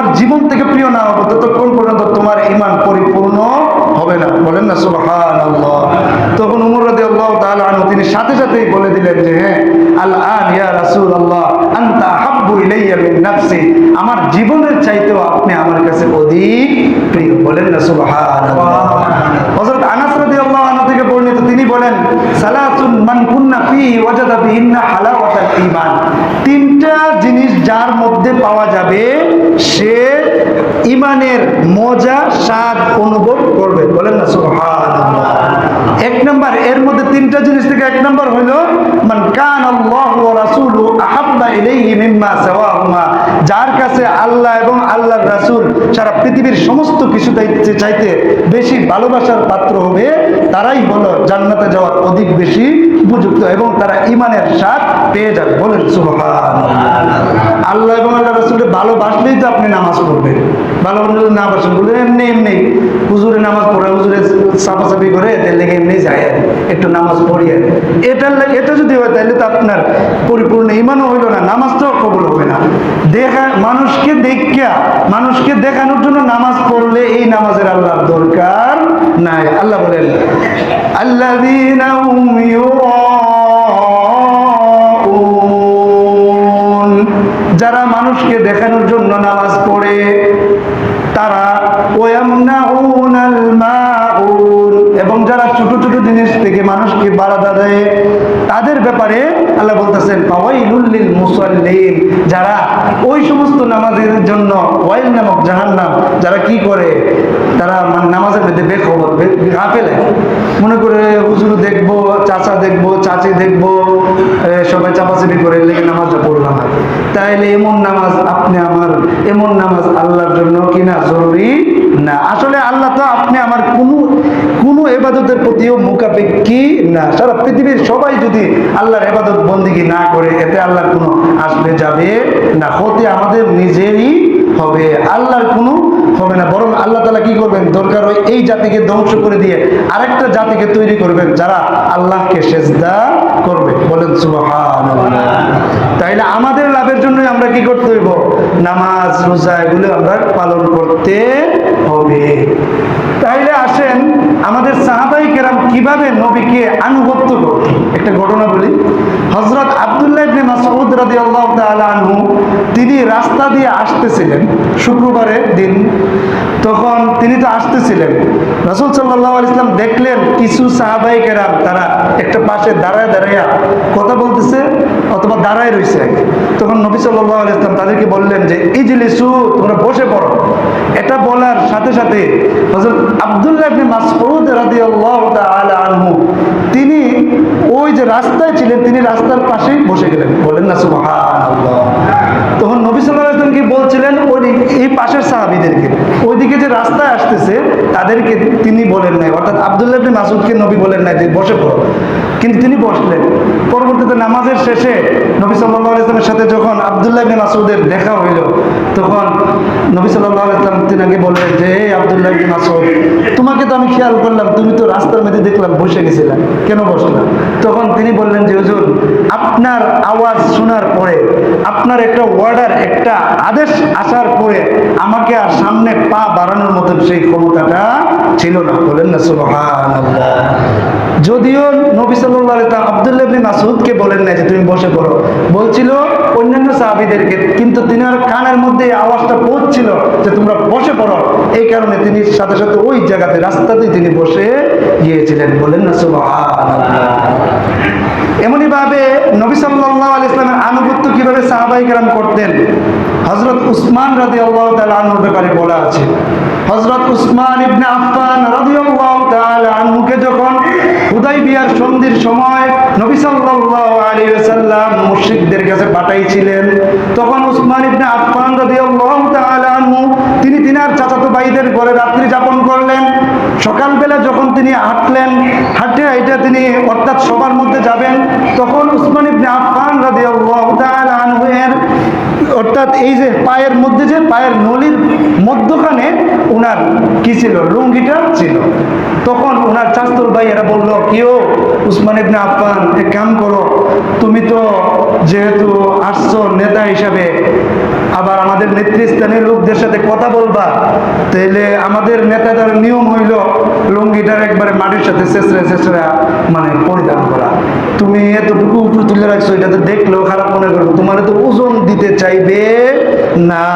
তোমার জীবন থেকে প্রিয় না হব ততক্ষণ পর্যন্ত তোমার ইমান পরিপূর্ণ হবে না। বলেন না আল্লাহ তখন উমর রাদি আল্লাহ তিনি সাথে সাথেই বলে দিলেন যে হ্যাঁ আমার জীবনের চাইতেও আপনি আমার কাছে অধিক প্রিয়। বলেন না তিনি বলেন, সালাতুন মান ওয়াজাদা বিহিন্না হালাওয়াতাল ঈমান। তিনটা যার মধ্যে পাওয়া যাবে সে ইমানের মজা স্বাদ অনুভব করবে। বলেন না সুবহানাল্লাহ। এক নাম্বার, এর মধ্যে তিনটা জিনিস থেকে এক নাম্বার হলো মান কান আল্লাহু ওয়া রাসূলু আহাব্বা ইলাইহি মিম্মা সাওয়াহুমা। যার কাছে আল্লাহ এবং আল্লাহর রাসূল সারা পৃথিবীর সমস্ত কিছু চাইতে চাইতে বেশি ভালোবাসার পাত্র হবে, তারাই হলো জান্নাতে যাওয়ার অধিক বেশি উপযুক্ত এবং তারা ইমানের স্বাদ পেয়ে যাবে। বলেন সুবহানাল্লাহ। আল্লাহ এবং আল্লাহ রাসূলকে ভালোবাসলেই তো আপনি নামাজ পড়বেন। ভালোবাসলে না বাসেন বলে এমনি এমনি, হুজুরে নামাজ পড়ে, হুজুরে সাফাসাফি করে এদের লেগে এমনি যায় আর একটু নামাজ পড়িয়ে এটার লে- এটা যদি হয়, তাহলে তো আপনার পরিপূর্ণ ইমানও হইল না নামাজ তো কবুল হবে না। দেখা, মানুষকে দেখিয়া, মানুষকে দেখানোর জন্য নামাজ পড়লে এই নামাজের আল্লাহর দরকার নাই। আল্লাহ বলেন ইউরাউন, যারা মানুষকে দেখানোর জন্য নামাজ তারা এবং যারা ছোট ছোট জিনিস থেকে মানুষকে বাড়া দেয় তাদের ব্যাপারে আল্লাহ বলতেছেন, ফাওয়াইলুল লিল মুসাল্লিন যারা ওই সমস্ত নামাজের জন্য ওয়াইল নামক জাহান্নাম, যারা কি করে? তারা নামাজের মধ্যে বেখবর গাফেলে। মনে করে, হুজুর দেখব, চাচা দেখব, চাচি দেখব সবাই চাপাচাপি করে লেগে নামাজটা পড়লাম। তাইলে এমন নামাজ আপনি আমার, এমন নামাজ আল্লাহর জন্য কিনা জরুরি? না। আসলে আল্লাহ তো আপনি আমার কোনো কোনো এবাদতের প্রতিও মুখাপেক্ষী না। সারা পৃথিবীর সবাই যদি আল্লাহর এবাদত বন্দিগি না করে, এতে আল্লাহর কোনো আসবে যাবে না হতে আমাদের নিজেরই হবে। আল্লাহর কোনো হবে না। বরং আল্লাহ তালা কি করবেন? দরকার হয় এই জাতিকে ধ্বংস করে দিয়ে আরেকটা জাতিকে তৈরি করবেন, যারা আল্লাহকে সেজদা করবে। বলেন সুবহানাল্লাহ। তাইলে আমাদের লাভের জন্যই আমরা কি করতে হইব? নামাজ, রোজা, এগুলো আমরা পালন করতে হবে। তাইলে আসেন আমাদের সাহাবাই কেরাম কীভাবে নবীকে আনুগত্য করত একটা ঘটনা বলি। হজরত আবদুল্লাহ আনহু, তিনি রাস্তা দিয়ে আসতেছিলেন শুক্রবারের দিন। তখন তিনি তো আসতেছিলেন। রাসূল সাল্লাল্লাহু ইসলাম দেখলেন কিছু সাহাবাই কেরাম তারা একটা পাশে দাঁড়ায় দাঁড়াইয়া কথা বলতেছে অথবা দাঁড়ায় রয়েছে। তখন নবী সাল্লাল্লাহু ইসলাম তাদেরকে বললেন যে, ইজলিসু, তোমরা বসে পড়ো। এটা বলার সাথে সাথে হযরত আব্দুল্লাহ তিনি ওই যে রাস্তায় ছিলেন, তিনি রাস্তার পাশেই বসে গেলেন। বলেন না তখন নবী সাল্লাল্লাহু কি বলছিলেন? ওই এই পাশের সাহাবীদেরকে। ওইদিকে যে রাস্তায় আসতেছে, তাদেরকে তিনি বলেন নাই। অর্থাৎ আব্দুল্লাহ ইবনে মাসউদকে নবী বলেন নাই যে, বসে পড়ো। কিন্তু তিনি বসলেন। পরবর্তীতে নামাজের শেষে নবী আলাইহি সাথে যখন আব্দুল্লাহ ইবনে মাসউদের দেখা হইল, তখন নবী আলাইহি ওয়াসাল্লাম তিনাকে বললেন যে, হে আব্দুল্লাহ ইবনে মাসউদ, তোমাকে তো আমি খেয়াল করলাম, তুমি তো রাস্তার মধ্যে দেখলাম, বসে গেছিলাম কেন বসলাম তখন তিনি বললেন যে, হুজুর, আপনার আওয়াজ শোনার পরে, আপনার একটা অর্ডার একটা আদেশ আসার পরে আমাকে আর সামনে পা বাড়ানোর মতন সেই ক্ষমতাটা ছিল না। বলেন না, সুবহানাল্লাহ। যদিও নবী আলাইহি ওয়াসাল্লাম আব্দুল্লাহ ইবনে মাসউদকে বলেন না যে তুমি বসে পড়ো। বলছিল অন্যান্য সাহাবীদেরকে, কিন্তু তিনার কানের মধ্যে আওয়াজটা পৌঁছছিল যে তোমরা বসে পড়ো। এই কারণে তিনি সাথে সাথে ওই জায়গাতে, রাস্তাতেই তিনি বসে গিয়েছিলেন বলেন না, সুবহানাল্লাহ। এমনই ভাবে নবী সাল্লাল্লাহু আলাইহি ইসলামের আনুগত্য কীভাবে সাহাবাই কেরাম করতেন, হযরত উসমান রাদিয়াল্লাহু তাআলা আনহুর ব্যাপারে বলা আছে। হজরত উসমান ইবনে আফফান রাদিয়াল্লাহু তাআলা আনহুকে যখন হুদাইবিয়ার সন্ধির সময় নবী সাল্লাল্লাহু আলাইহি ওয়াসাল্লাম মুশরিকদের কাছে পাঠাইছিলেন। তখন উসমান ইবনে আফফান রাদিয়াল্লাহু তাআলা আনহু, তিনি তিনার চাচাতো ভাইদের ঘরে রাত্রি যাপন করলেন। সকালবেলা যখন তিনি হাঁটলেন, হাঁটে হাঁটে তিনি অর্থাৎ সবার মধ্যে যাবেন, তখন উসমান ইবনে আফফান রাদিয়াল্লাহু তাআলা আনহু এর অর্থাৎ এই যে পায়ের মধ্যে যে পায়ের নলির মধ্যখানে ওনার কি ছিল? লুঙ্গিটা ছিল। তখন ওনার চাস্তুর ভাই বলল কেউ উসমান ইবনে আফফান, এক কাম করো, তুমি তো যেহেতু আসছো নেতা হিসাবে, আবার আমাদের নেতৃস্থানীয় লোকদের সাথে কথা বলবা তাহলে আমাদের নেতাদের নিয়ম হইল লুঙ্গিটার একবারে মাটির সাথে শেষরা শেষরা মানে পরিধান করা। তুমি এতটুকু উপরে তুলে রাখছো এটাতে দেখলেও খারাপ মনে করব তোমার তো ওজন দিতে চাইবে না।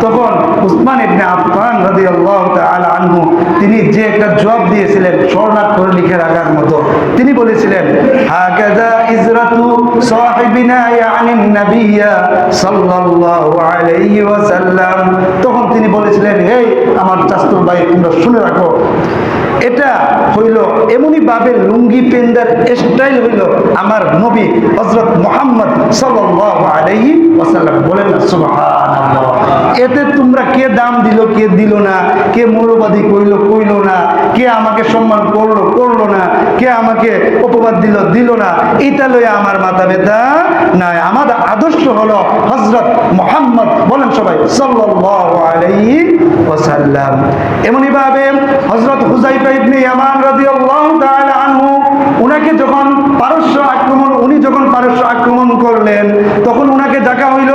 তখন উসমান ইবনে আফফান রাদিয়াল্লাহু তাআলা আনহু, তিনি যে একটা জবাব দিয়েছিলেন স্বর্ণাট করে লিখে রাখার মতো। তিনি বলেছিলেন হাকাযা ইজরাতু সাহিবিনা ইয়ানি নাবিয়্যা সাল্লাল্লাহু আলাইহি ওয়াসাল্লাম। তখন তিনি বলেছিলেন এই আমার চাস্তুর ভাই, তোমরা শুনে রাখো। এটা হইল এমনই ভাবে লুঙ্গি পেন্দার স্টাইল হইল আমার নবী হজরত মোহাম্মদ বলেন এতে তোমরা কে দাম দিল, কে দিল না? কে মৌলবাদী কইল কইল না? কে আমাকে সম্মান করল করল না? কে আমাকে অপবাদ দিল দিল না? এটা লইয়া আমার মাথা ব্যথা নাই। আমার আদর্শ হলো হজরত মোহাম্মদ, বলেন সবাই ওয়াসাল্লাম। এমনই ভাবে হজরত হুজাইফা ইবনে ইয়ামান রাদিয়াল্লাহু তাআলা আনহু উনাকে যখন পারস্য আক্রমণ, উনি যখন পারস্য আক্রমণ করলেন, তখন উনাকে ডাকা হইল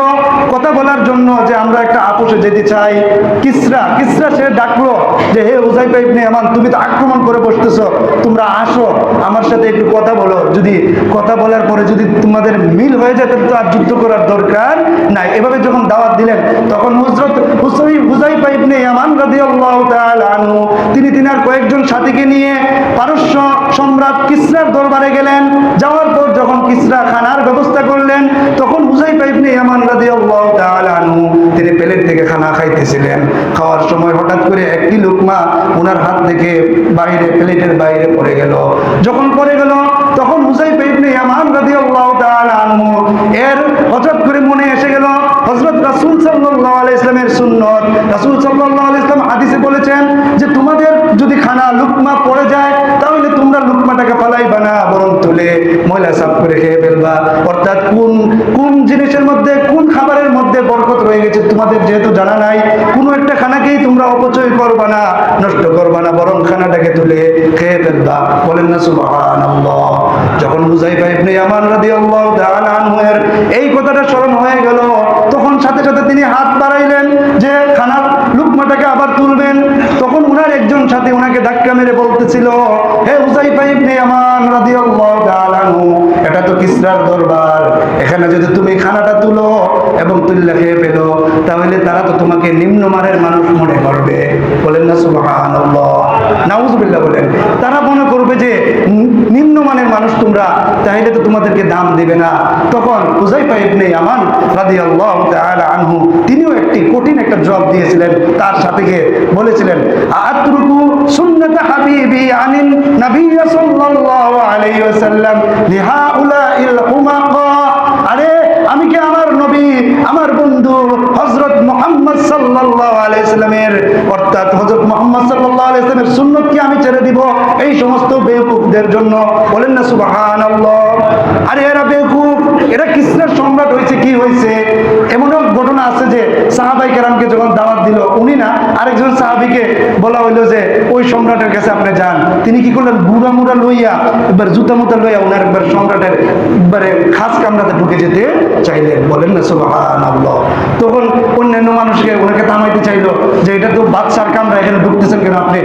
কথা বলার জন্য যে আমরা একটা আপোষে যেতে চাই। কিসরা? কিসরা সে ডাকলো যে, হে হুজাইফা ইবনে ইয়ামান, তুমি তো আক্রমণ করে বসতেছো, তোমরা আসো, আমার সাথে একটু কথা বলো। যদি কথা বলার পরে যদি তোমাদের মিল হয়ে যায়, তাহলে তো আর যুদ্ধ করার দরকার নাই। এভাবে যখন দাওয়াত দিলেন, তখন হুজরত হুসাই হুজাইফা ইবনে ইয়ামান রাদিয়াল্লাহু তাআলা আনহু, তিনি তিনার কয়েকজন সাথীকে নিয়ে পারস্য সম্রাট কিসরার দরবারে গেলেন, যাওয়ার পর যখন কিসরা খানার ব্যবস্থা করলেন, তখন হুজাইফা ইবনে ইয়ামান রাদিয়াল্লাহু তাআলা তিনি প্লেট থেকে খানা খাইতেছিলেন। খাওয়ার সময় হঠাৎ করে একটি লোকমা ওনার হাত থেকে বাইরে, প্লেটের বাইরে পড়ে গেল। যখন পড়ে গেল, তখন হুজাইফা ইবনে ইয়ামান রাদিয়াল্লাহু তাআলা আনহু, এর হঠাৎ করে মনে গেল। হযরত রাসূল আলাইহি ইসলামের সুন্নত। রাসূল আলাইহি ইসলাম হাদিসে বলেছেন যে, তোমাদের যদি খানা লুকমা পড়ে যায়, তাহলে তোমরা লুকমাটাকে ফালাইবা না, বরং তুলে ময়লা সাফ করে খেয়ে ফেলবা। অর্থাৎ কোন কোন জিনিসের মধ্যে, কোন খাবারের মধ্যে বরকত রয়ে গেছে, তোমাদের যেহেতু জানা নাই, কোনো একটা খানাকেই তোমরা অপচয় করবা না, নষ্ট করবা না, বরং খানাটাকে তুলে খেয়ে ফেলবা। বলেন না, সুবহানাল্লাহ। যখন হুজাইফা ইবনে ইয়ামান রাদিয়াল্লাহু তাআলা আনহু এই কথাটা স্মরণ হয়ে গেল তখন সাথে সাথে তিনি হাত বাড়াইলেন যে খানার লুকমাটাকে আবার তুলবেন তখন উনার একজন সাথে উনাকে ধাক্কা মেরে বলতেছিল হে হুজাইফা ইবনে ইয়ামান রাদিয়াল্লাহু তাআলা এটা তো কিসরার দরবার। এখানে যদি তুমি খানাটা তুলো এবং তুললে খেয়ে পেল তাহলে তারা তো তোমাকে নিম্নমানের মানুষ মনে করবে। বলেন না নাউজুবিল্লাহ বলেন। তারা মনে করবে যে নিম্নমানের মানুষ তোমরা, তাহলে তো তোমাদেরকে দাম দিবে না। তখন হুজাইফা ইবনে ইয়ামান রাদিয়াল্লাহু তাআলা আনহু, তিনিও একটি কঠিন একটা জবাব দিয়েছিলেন। তার সাথে গিয়ে বলেছিলেন আতরুকু সুন্নাত হাবিবি আনিন নবী সাল্লাল্লাহু আলাইহি ওয়াসাল্লাম আরে আমি কি আমার নবী, আমার বন্ধু হজরত মোহাম্মদ সাল্লাহ আলাইসলামের অর্থাৎ হজরত মোহাম্মদ সাল্লাহ আলাইসলামের সুন্নত কি আমি ছেড়ে দিব? এই সমস্ত বেওকুফদের জন্য বলেন না সুবাহ আরে এরা বেওকুফ এরা কিসের সম্রাট হয়েছে, কি হয়েছে? এমনও ঘটনা আছে যে সাহাবাই কেরামকে যখন দাওয়াত দিল, উনি না, আরেকজন সাহাবিকে বলা হইল যে, ওই সম্রাটের কাছে আপনি যান। তিনি কি করলেন? বুড়া মুড়া লইয়া, একবার জুতা মুতা লইয়া ওনার একবার সম্রাটের একবারে খাস কামরাতে ঢুকে যেতে চাইলেন। বলেন না, সুবহানাল্লাহ। তখন অন্যান্য মানুষকে ওনাকে থামাইতে চাইলো যে, এটা তো বাদশার কামরা এখানে ঢুকতেছেন কেন আপনি?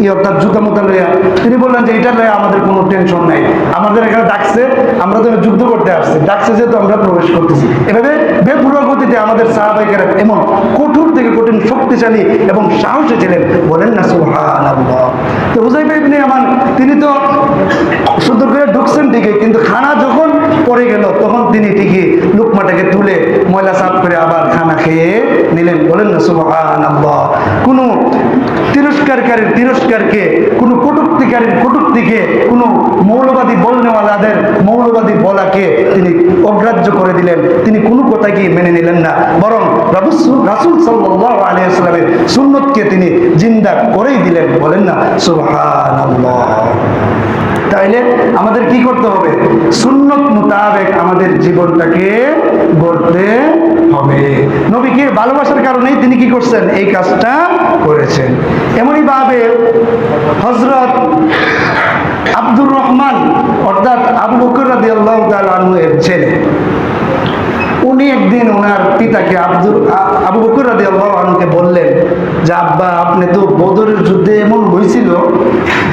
এই অর্থাৎ জুতা মুতা লইয়া। তিনি বললেন যে এটা লইয়া আমাদের কোনো টেনশন নাই। আমাদের এখানে ডাকছে, আমরা তো যুদ্ধ করতে আসছি, ডাকছে যেহেতু আমরা প্রবেশ করতেছি। এভাবে বেপুরা গতিতে আমাদের সাহাবাহিকেরা এমন কঠোর থেকে কঠিন শক্তিশালী এবং সাহসী ছিলেন, বলেন না, সুবহানাল্লাহ। তো হুজাইফা ইবনে আমান তিনি তো সুন্দর করে ঢুকছেন ঠিকই, কিন্তু খানা যখন পড়ে গেল, তখন তিনি ঠিকই লুকমাটাকে তুলে ময়লা সাফ করে আবার খানা খেয়ে নিলেন, বলেন না, সুবহানাল্লাহ। কোনো তিরস্কারকারীর তিরস্কারকে, কোনো কটুক্তিকারীর কটুক্তিকে, কোনো মৌলবাদী বলনেওয়ালাদের মৌলবাদী বলাকে তিনি অগ্রাহ্য করে দিলেন। তিনি কোনো কথাকে মেনে নিলেন না। বরং রাসূল সাল্লাল্লাহু আলাইহি সাল্লামের সুন্নতকে তিনি জিন্দা করেই দিলেন। বলেন না, সুবহানাল্লাহ। তাইলে আমাদের কি করতে হবে? সুন্নত মোতাবেক আমাদের জীবনটাকে গড়তে হবে। নবীকে ভালোবাসার কারণেই তিনি কি করছেন? এই কাজটা করেছেন। এমনই ভাবে হজরত আব্দুর রহমান, অর্থাৎ আবু বকর তাআলা আনহু এর ছেলে, উনি একদিন ওনার পিতাকে আব্দুল আবু বকর রাদি আল্লাহ আনকে বললেন যে, আব্বা, আপনি তো বদরের যুদ্ধে এমন হয়েছিল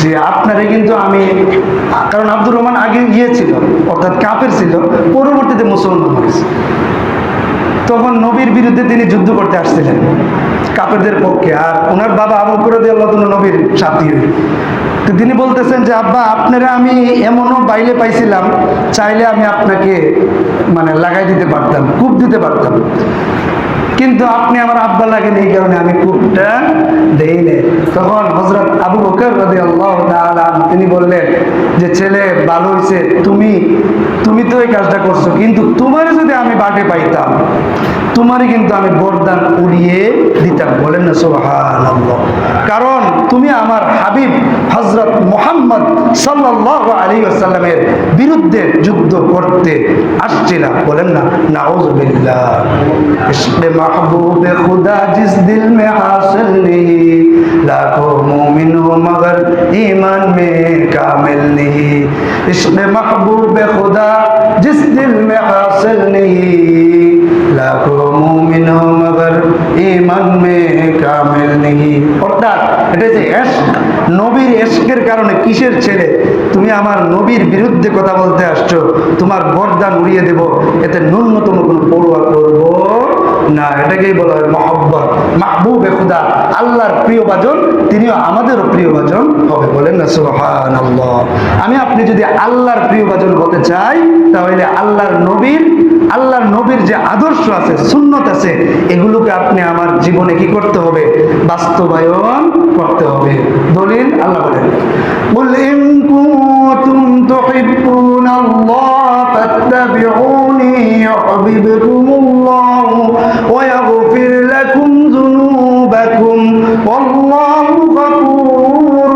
যে, আপনারে কিন্তু আমি, কারণ আব্দুর রহমান আগে গিয়েছিল, অর্থাৎ কাপের ছিল, পরবর্তীতে মুসলমান হয়েছে। তখন নবীর বিরুদ্ধে তিনি যুদ্ধ করতে আসছিলেন কাপেরদের পক্ষে। আর ওনার বাবা আবু করে আল্লাহ নবীর সাথী। তো তিনি বলতেছেন যে, আব্বা, আপনারা আমি এমনও বাইলে পাইছিলাম, চাইলে আমি আপনাকে মানে লাগাই দিতে পারতাম, কূপ দিতে পারতাম। কিন্তু আপনি আমার আব্বা লাগেন এই কারণে আমি কূপটা দেই নে তখন হজরত আবু বকর রাদি আল্লাহ তিনি বললেন যে, ছেলে, ভালো হয়েছে তুমি তুমি তো এই কাজটা করছ, কিন্তু তোমার যদি আমি বাটে পাইতাম, তোমারই কিন্তু আমি বরদান উড়িয়ে দিতাম। বলেন না সোহান কারণ তুমি আমার হাবিব হজরত মোহাম্মদ সাল্লাহ আলী আসাল্লামের বিরুদ্ধে যুদ্ধ করতে আসছিলা। বলেন না ইশকে محبوب خدا جس دل میں حاصل نہیں لاکھوں مومن ہو مگر ایمان میں کامل نہیں عشق محبوب خدا جس دل میں حاصل نہیں لاکھوں مومن ہو مگر ایمان میں کامل نہیں অর্থাৎ এটা যে এস নবীর এসকের কারণে কিসের ছেলে তুমি আমার নবীর বিরুদ্ধে কথা বলতে আসছো, তোমার বরদান উড়িয়ে দেব, এতে ন্যূনতম কোনো পড়ুয়া করব না। এটাকেই বলা হয় মহব্বত। মাহবুব খুদা, আল্লাহর প্রিয় বাজন, তিনিও আমাদেরও প্রিয় বাজন হবে বলেন না সোহান আল্লাহ আমি আপনি যদি আল্লাহর প্রিয় বাজন হতে চাই, তাহলে আল্লাহর নবীর আল্লাহর নবীর যে আদর্শ আছে, সুন্নত আছে, এগুলোকে আপনি আমার জীবনে কি করতে হবে? বাস্তবায়ন করতে হবে। দলিল আল্লাহ বলেন, বললে تحبون الله فاتبعوني يحببكم الله ويغفر لكم ذنوبكم والله غفور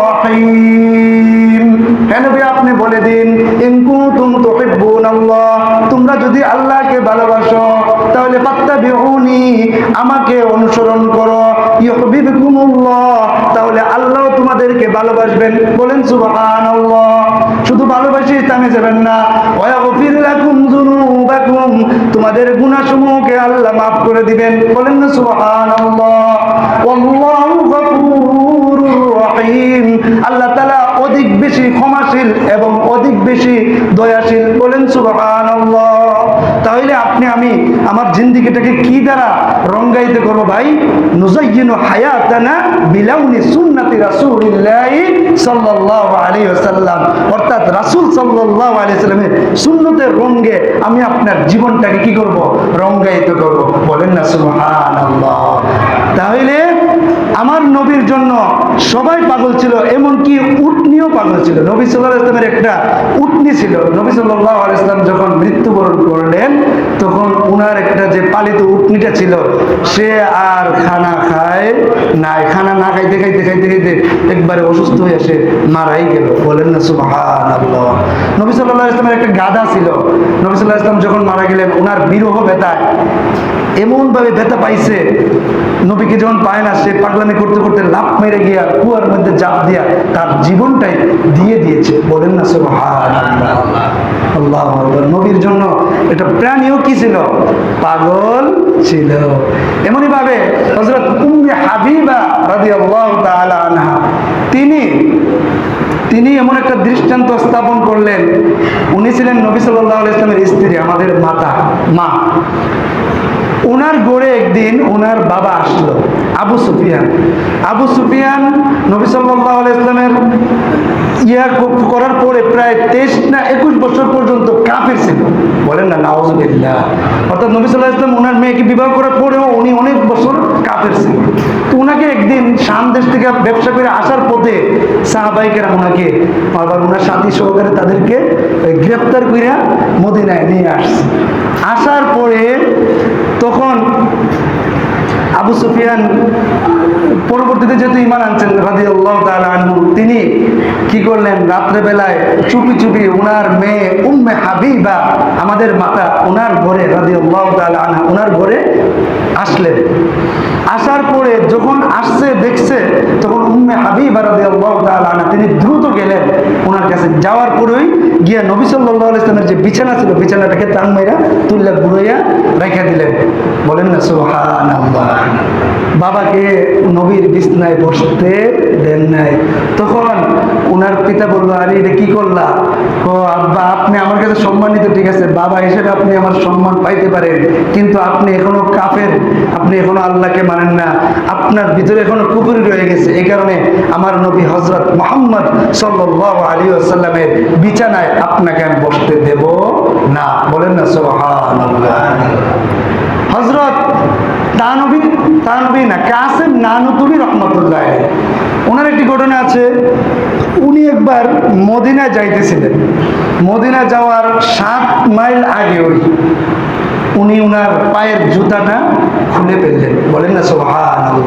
رحيم কেন ভাই আপনি বলে দিন ইন কুনতুম তুহিব্বুন আল্লাহ তোমরা যদি আল্লাহকে ভালোবাসো তাহলে ফাত্তাবিউনি আমাকে অনুসরণ করো ইউহিব্বুকুমুল্লাহ তাহলে আল্লাহ তোমাদেরকে ভালোবাসবেন বলেন সুবহানাল্লাহ শুধু থামে যাবেন না। ওয়াগফির লাকুম যুনুবাকুম। তোমাদের গুনাহসমূহকে আল্লাহ মাফ করে দিবেন। বলেন না, সুবহানাল্লাহ। ওয়াল্লাহু গফুরুর আল্লাহ তাআলা অধিক বেশি ক্ষমাশীল এবং অধিক বেশি দয়াশীল। বলেন, সুবহানাল্লাহ। জিন্দিগিটাকে কি দ্বারা রঙ্গায়িত করব ভাই? নুজাইয়িনু হায়াতানা বিলাউনি সুন্নতি রাসূলিল্লাহি সাল্লাল্লাহু আলাইহি ওয়াসাল্লাম। অর্থাৎ রাসূল সাল্লাল্লাহু আলাইহি সাল্লামের সুন্নতের রঙে আমি আপনার জীবনটাকে কি করব? রঙ্গায়িত করব। বলেন না, সুবহানাল্লাহ। তাহলে আমার নবীর জন্য সবাই পাগল ছিল, এমনকি উটনিও পাগল ছিল। নবী সাল্লাহ ইসলামের একটা উটনি ছিল। নবী সাল্লাহ ইসলাম যখন মৃত্যুবরণ করলেন, তখন উনার একটা যে পালিত উটনিটা ছিল, সে আর খানা খায় নাই। খানা না খাইতে খাইতে খাইতে খাইতে একবারে অসুস্থ হয়ে সে মারাই গেল। বলেন না আল্লাহ নবী সাল্লাহ ইসলামের একটা গাদা ছিল। নবী সাল্লাহ ইসলাম যখন মারা গেলেন ওনার বিরহ ব্যথায় এমনভাবে ব্যথা পাইছে, নবীকে যখন পায় না, সে পাগলামি করতে করতে লাভ মেরে গিয়া কুয়ার মধ্যে জাপ দিয়া তার জীবনটাই দিয়ে দিয়েছে। বলেন না, সুবহানাল্লাহ। আল্লাহ নবীর জন্য এটা প্রাণীও কি ছিল? পাগল ছিল। এমনই ভাবে তাআলা আনহা, তিনি তিনি এমন একটা দৃষ্টান্ত স্থাপন করলেন। উনি ছিলেন নবী আলাইহি ইসলামের স্ত্রী, আমাদের মাতা, মা। ওনার গড়ে একদিন ওনার বাবা আসলো, আবু সুফিয়ান। আবু সুফিয়ান নবী আলাইহি ইসলামের ইয়া করার পরে প্রায় তেইশ না একুশ বছর পর্যন্ত কাফের ছিল। বলেন না, নাউজুবিল্লাহ। অর্থাৎ নবী সাল্লাহ ইসলাম ওনার মেয়েকে বিবাহ করার পরেও উনি অনেক বছর কাফের ছিল তো ওনাকে একদিন শাম দেশ থেকে ব্যবসা করে আসার পথে সাহাবাইকেরা ওনাকে, আবার ওনার সাথী সহকারে তাদেরকে গ্রেপ্তার করে মদিনায় নিয়ে আসছে। আসার পরে তখন আবু সুফিয়ান পরবর্তীতে যেহেতু ইমান আনছেন রাজি আল্লাহ তিনি কি করলেন? রাত্রেবেলায় চুপি চুপি ওনার মেয়ে উম্মে হাবিবা, আমাদের মাতা ওনার ঘরে রাজি আল্লাহ আনহা ওনার ঘরে আসলেন। আসার পরে যখন আসছে, দেখছে, তখন উম্মে হাবিব তাআলা তিনি দ্রুত গেলেন ওনার কাছে। যাওয়ার পরেই গিয়া নবী আলাইহি ইসলামের যে বিছানা ছিল বিছানাটাকে টান মাইরা তুল্লা ঘুরাইয়া রেখে দিলেন। বলেন না, সুবহানাল্লাহ। বাবাকে নবীর বিছনায় বসতে দেন নাই। তখন ওনার পিতা বলল, আরে, এটা কি করলা? ও, আব্বা, আপনি আমার কাছে সম্মানিত, ঠিক আছে। বাবা হিসেবে আপনি আমার সম্মান পাইতে পারেন। কিন্তু আপনি এখনও কাফের। আপনি এখনও আল্লাহকে মানেন না, আপনার ভিতরে এখনও কুকুরি রয়ে গেছে। এই কারণে আমার নবী হজরত মোহাম্মদ সাল্লাহ আলী আসাল্লামের বিছানায় আপনাকে আমি বসতে দেব না। বলেন না সোহান হজরত তানবী তানবী না, কাসেম নানুতুবি রহমতুল্লাহ ওনার একটি ঘটনা আছে। উনি একবার মদিনা যাইতেছিলেন। মদিনা যাওয়ার সাত মাইল আগে ওই, উনি ওনার পায়ের জুতাটা খুলে ফেললেন। বলেন না সোহান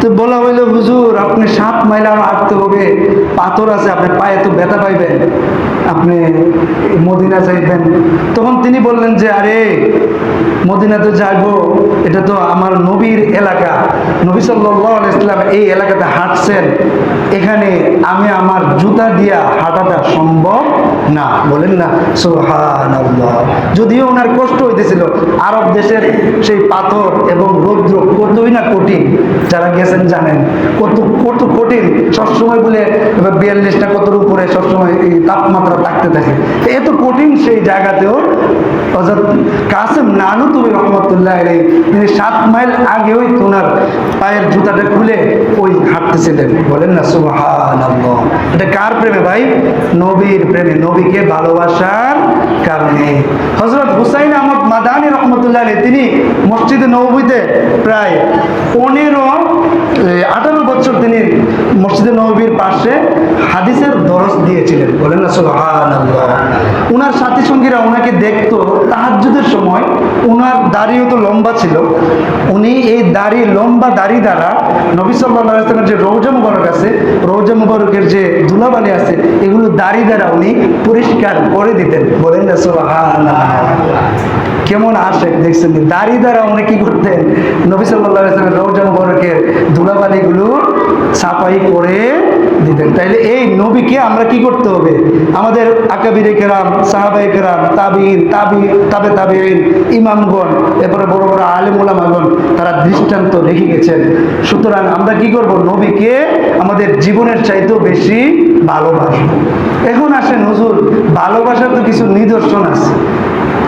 তো বলা হইল, হুজুর, আপনি সাত মাইল আরও হাঁটতে হবে। পাথর আছে আপনার পায়ে তো ব্যথা পাইবেন। আপনি মদিনা যাইবেন। তখন তিনি বললেন যে, আরে, মদিনাতে যাইবো, এটা তো আমার নবীর এলাকা। নবী সাল্লাহ ইসলাম এই এলাকাতে হাঁটছেন। এখানে আমি আমার জুতা দিয়া হাঁটাটা সম্ভব না। বলেন না সোহান যদিও ওনার কষ্ট হইতেছিল, আরব দেশের সেই পাথর এবং রৌদ্র কতই না কঠিন, যারা গেছেন জানেন। কত কত কঠিন, সবসময় বলে বিয়াল্লিশটা কতর উপরে সবসময় এই তাপমাত্রা থাকতে থাকে। এত কঠিন সেই জায়গাতেও হজরত কাসেম নানু তুমি রহমতুল্লাহ আলাই তিনি সাত মাইল আগে ওই তোনার পায়ের জুতাটা খুলে ওই হাঁটতেছিলেন। বলেন না এটা কার প্রেমে ভাই? নবীর প্রেমে। নবীকে ভালোবাসার কারণে। হজরত হুসাইন আহমদ মাদানি রহমতুল্লাহ তিনি মসজিদে নবীতে প্রায় পনেরো আঠারো বছর তিনি মসজিদে নবীর পাশে হাদিসের দরস দিয়েছিলেন। বলেন না উনার সাথী সঙ্গীরা ওনাকে দেখতো, তাহাজ্জুদের সময় উনার দাড়িও তো লম্বা ছিল। উনি এই দাড়ি, লম্বা দাড়ি দ্বারা নবী সাল্লাহ ইসলামের যে রৌজা মুবারক আছে রৌজা মুবারকের যে ধুলাবালি আছে, এগুলো দাড়ি দ্বারা উনি পরিষ্কার করে দিতেন। বলেন না সুবহান কেমন আসে দেখছেন দাড়ি দ্বারা উনি কি করতেন? নবী সাল্লাহ ইসলামের রৌজা মুবারকের ধুলাবালিগুলো সাফাই করে দিতেন। তাইলে এই নবীকে আমরা কি করতে হবে? আমাদের আকাবির কেরাম সাহাবাই কেরাম তাবিন তাবি, তাবে তাবিন ইমামগণ, এরপরে বড় বড় আলিম ওলামাগণ তারা দৃষ্টান্ত রেখে গেছেন। সুতরাং আমরা কি করব? নবীকে আমাদের জীবনের চাইতেও বেশি ভালোবাসবো। এখন আসেন হুজুর, ভালোবাসার তো কিছু নিদর্শন আছে।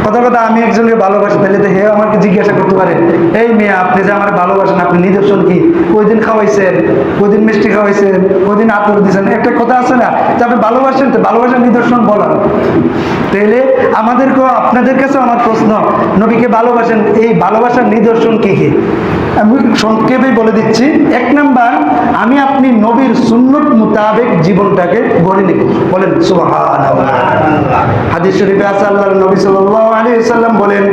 কথা কথা আমি একজনকে ভালোবাসি, তাহলে তো হেও আমাকে জিজ্ঞাসা করতে পারে, এই মেয়ে, আপনি যে আমার ভালোবাসেন, আপনি নিদর্শন কি? ওই দিন খাওয়াইছেন? ওই দিন মিষ্টি খাওয়াইছেন? ওই দিন আতর দিয়েছেন একটা কথা আছে না, যে আপনি ভালোবাসেন, তো ভালোবাসার নিদর্শন বলার। তাইলে আমাদেরকেও, আপনাদের কাছে আমার প্রশ্ন, নবীকে ভালোবাসেন, এই ভালোবাসার নিদর্শন কি কি? আমি সংক্ষেপে বলে দিচ্ছি, এক নাম্বার, আমি আপনি নবীর সুন্নত মোতাবেক জীবনটাকে গড়ে নিব। বলেন হাদিস শরীফে আছে নবী সাল্লাল্লাহু আলাইহি সাল্লাম বলেন,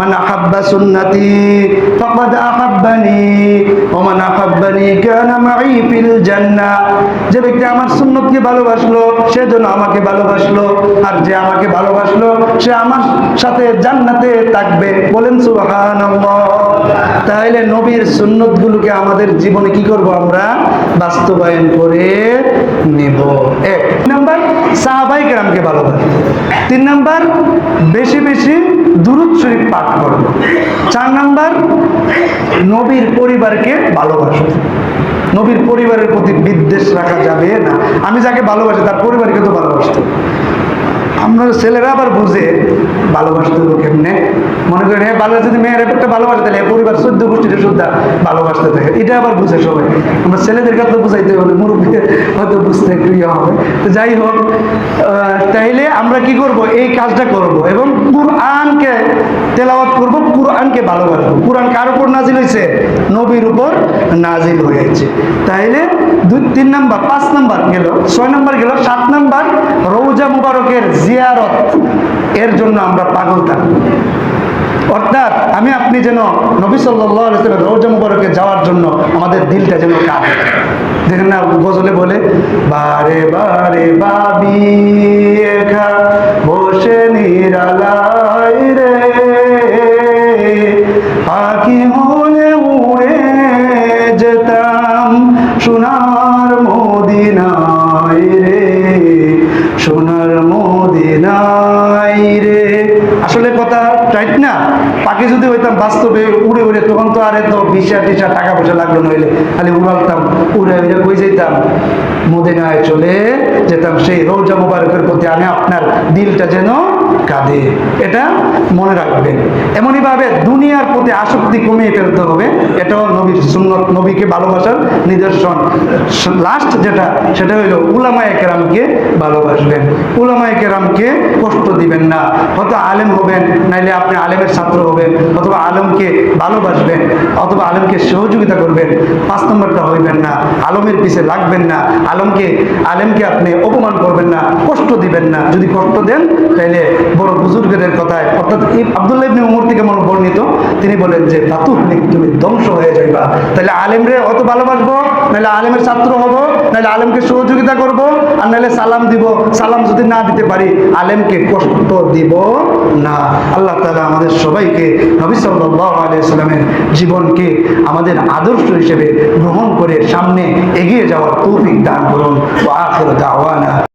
মান আহাব্বা সুন্নতি, ফাকাদ আহাব্বানি মান আহাব্বানি কানা মাই ফিল জান্নাহ যে ব্যক্তি আমার সুন্নতকে ভালোবাসলো, সে যেন আমাকে ভালোবাসলো, আর যে আমাকে ভালোবাসলো, সে আমার সাথে জান্নাতে থাকবে। বলেন, সুবহানাল্লাহ। তাহলে নবীর সুন্নতগুলোকে আমাদের জীবনে কি করব আমরা? বাস্তবায়ন করে নেব। এক। নাম্বার, সাহাবাই কেরামকে ভালোবাসবো তিন নাম্বার, বেশি বেশি দুরুদ শরীফ পাঠ করব। চার নাম্বার, নবীর পরিবারকে ভালোবাসবো নবীর পরিবারের প্রতি বিদ্বেষ রাখা যাবে না। আমি যাকে ভালোবাসি, তার পরিবারকে তো ভালোবাসতে আমরা ছেলেরা আবার বুঝে ভালোবাসতে হবে কেমনে? মনে করেন হ্যাঁ ভালো যদি মেয়ের একটা ভালোবাসে, তাহলে পরিবার চোদ্দ গোষ্ঠীটা শুদ্ধা ভালোবাসতে থাকে। এটা আবার বুঝে সবাই। আমরা ছেলেদেরকে তো বুঝাইতে হবে মুরব্বী হয়তো বুঝতে একটু ইয়ে হবে। তো যাই হোক তাইলে আমরা কি করব? এই কাজটা করব এবং কুরআনকে তেলাওয়াত করব, কুরআনকে ভালোবাসবো। কুরআন কার উপর নাজিল হয়েছে নবীর উপর নাজিল হয়েছে। তাইলে দুই, তিন নাম্বার, পাঁচ নাম্বার গেল, ছয় নাম্বার গেল, সাত নাম্বার রৌজা মুবারকের জিয়ারত। এর জন্য আমরা পাগল থাকব অর্থাৎ আমি, আপনি যেন নবী সাল্লামের রৌজা মুবারকে যাওয়ার জন্য আমাদের দিলটা যেন কাঁপে দেখেন না, গজলে বলে, বারে বারে, বাবি বসে নিরালাই রে। পাখি সোনার মদিনায় রে, সোনার মদিনায় রে। আসলে কথা টাইট না? পাখি যদি হইতাম বাস্তবে উড়ে উড়ে, তখন তো আর এত ভিসা টিসা, টাকা পয়সা লাগল নইলে খালি উড়ালতাম, উড়ে উড়ে কই যেতাম মদিনায় চলে যেতাম। সেই রোজা মুবারকের প্রতি আমি আপনার দিলটা যেন কাঁদে এটা মনে রাখবেন। এমনই ভাবে দুনিয়ার প্রতি আসক্তি কমিয়ে ফেলতে হবে। এটাও নবীর সুন্নত, নবীকে ভালোবাসার নিদর্শন। লাস্ট যেটা, সেটা হইল উলামায়ে কেরামকে ভালোবাসবেন। উলামায়ে কেরামকে কষ্ট দিবেন না। হয়তো আলেম হবেন, নাইলে আপনি আলেমের ছাত্র হবেন, অথবা আলেমকে ভালোবাসবেন, অথবা আলেমকে সহযোগিতা করবেন। পাঁচ নম্বরটা হইবেন না। আলমের পিছে লাগবেন না। আলমকে, আলেমকে আপনি অপমান করবেন না, কষ্ট দিবেন না। যদি কষ্ট দেন তাহলে বড় বুজুর্গদের কথায়, অর্থাৎ আবদুল্লাহ ইবনে উমর থেকে মনে বর্ণিত, তিনি বলেন যে তাতু তুমি ধ্বংস হয়ে যাইবা। তাহলে আলেমরে অত ভালোবাসবো নাহলে আলেমের ছাত্র হব নাহলে আলেমকে সহযোগিতা করব, আর নাহলে সালাম দিব। সালাম যদি না দিতে পারি, আলেমকে কষ্ট দিব না। আল্লাহ তাআলা আমাদের সবাইকে, নবী সাল্লাল্লাহু আলাইহি সাল্লামের জীবনকে আমাদের আদর্শ হিসেবে গ্রহণ করে সামনে এগিয়ে যাওয়ার তৌফিক দান করুন। ওয়া আখির দাওয়ানা।